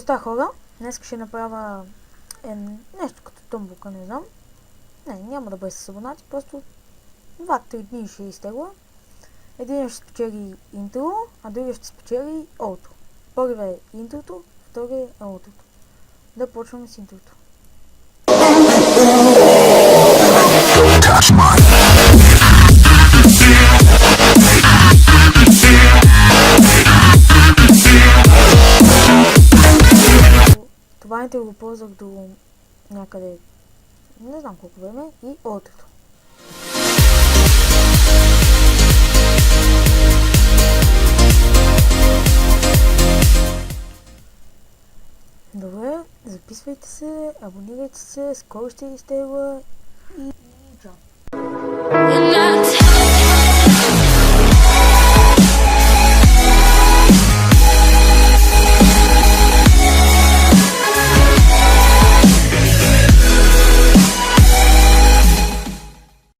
Здрасти хора! Днес ще направя е, нещо като тъмбука, не знам. Не, няма да бъде с абонати, просто 2-3 дни ще изтегла. Един ще спечели интро, а другия ще спечели аутро. Първият е интрото, вторият е аутрото. Да почваме с интрото. Интро го ползвах до някъде, не знам колко време, и аутрото. Добре, записвайте се, абонирайте се, скоро ще изтегла